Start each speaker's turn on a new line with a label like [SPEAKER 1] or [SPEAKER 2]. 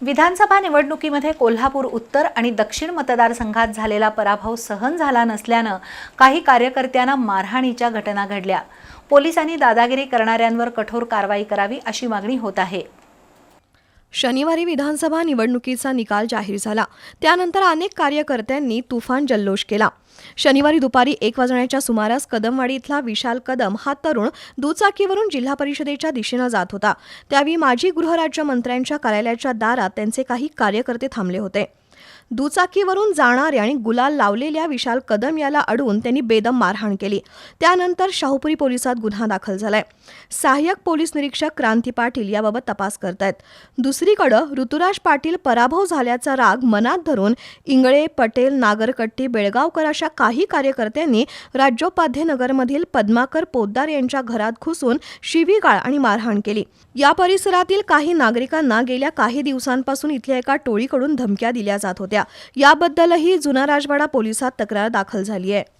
[SPEAKER 1] विधानसभा निवडणुकीमध्ये कोल्हापूर उत्तर आणि दक्षिण मतदारसंघात झालेला पराभव सहन झाला नसल्यानं काही कार्यकर्त्यांना मारहाणीच्या घटना घडल्या. पोलिसांनी दादागिरी करणाऱ्यांवर कठोर कारवाई करावी अशी मागणी होत आहे.
[SPEAKER 2] शनिवारी विधानसभा निवडणुकीचा निकाल जाहीर झाला. त्यानंतर अनेक कार्यकर्त्यांनी तुफान जल्लोष केला. शनिवारी दुपारी एक वाजण्याच्या सुमारास कदमवाडी इथला विशाल कदम हा तरुण दुचाकीवरून जिल्हा परिषदेच्या दिशेनं जात होता. त्यावेळी माजी गृहराज्यमंत्र्यांच्या कार्यालयाच्या दारात त्यांचे काही कार्यकर्ते थांबले होते. दुचाकीवरून जाणारे आणि गुलाल लावलेल्या विशाल कदम याला अडवून त्यांनी बेदम मारहाण केली. त्यानंतर शाहूपुरी पोलिसात गुन्हा दाखल झालाय. सहाय्यक पोलीस निरीक्षक क्रांती पाटील याबाबत तपास करतायत. दुसरीकडं ऋतुराज पाटील पराभव झाल्याचा राग मनात धरून इंगळे पटेल नागरकट्टी बेळगावकर अशा काही कार्यकर्त्यांनी राज्योपाध्यनगरमधील पद्माकर पोद्दार यांच्या घरात घुसून शिवीगाळ आणि मारहाण केली. या परिसरातील काही नागरिकांना गेल्या काही दिवसांपासून इथल्या एका टोळीकडून धमक्या दिल्या जात होत्या. होत्या याबद्दलही जुना राजवाडा पोलिसात तक्रार दाखल झाली आहे.